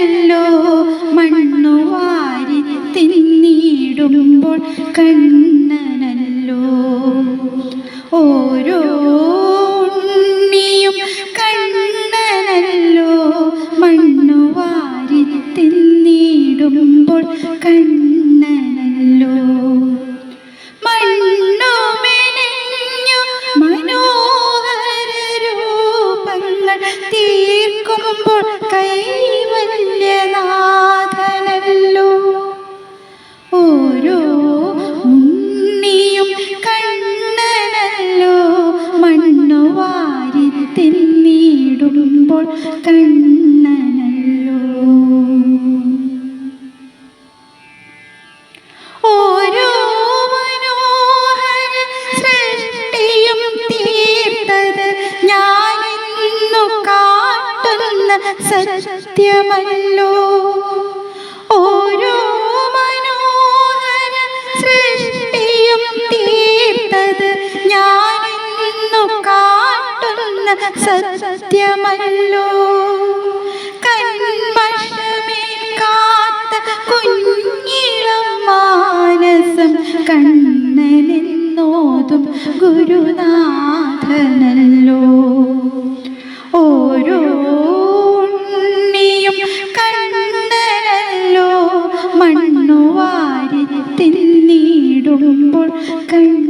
കണ്ടല്ലോ മണ്ണു വാരി തിന്നീടുമ്പോൾ കണ്ണനല്ലോ. ഓരോ ഉണ്ണിയും കണ്ണനല്ലോ മണ്ണു വാരി തിന്നീടുമ്പോൾ കണ്ണനല്ലോ. മണ്ണു മനോഹര രൂപങ്ങൾ തീർക്കുമ്പോൾ കൈ തിന്നിടുമ്പോൾ കണ്ണനല്ലോ കാട്ടുന്ന സത്യമല്ലോ. ഓരോ സത്യമല്ലോ. കന്മഷമേൽക്കാത്ത കുഞ്ഞിളം മാനസം കണ്ണനെന്നോതും ഗുരുനാഥനല്ലോ. ഓരോ ഉണ്ണിയും കണ്ണനല്ലോ. മണ്ണുവാരി തിന്നിടുമ്പോൾ കണ്ണനല്ലോ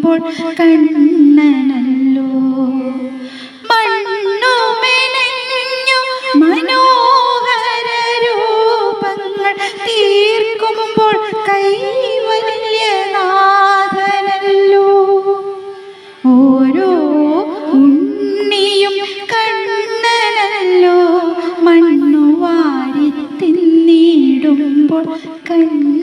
തിന്നിടുമ്പോൾ കണ്ണനല്ലോ. മണ്ണു മെനഞ്ഞു മനോഹര രൂപങ്ങൾ തീർക്കുമ്പോൾ കൈവല്യനാഥനല്ലോ. ഓരോ ഉണ്ണിയും കണ്ണനല്ലോ. മണ്ണു വാരി തിന്നിടുമ്പോൾ കണ്ണനല്ലോ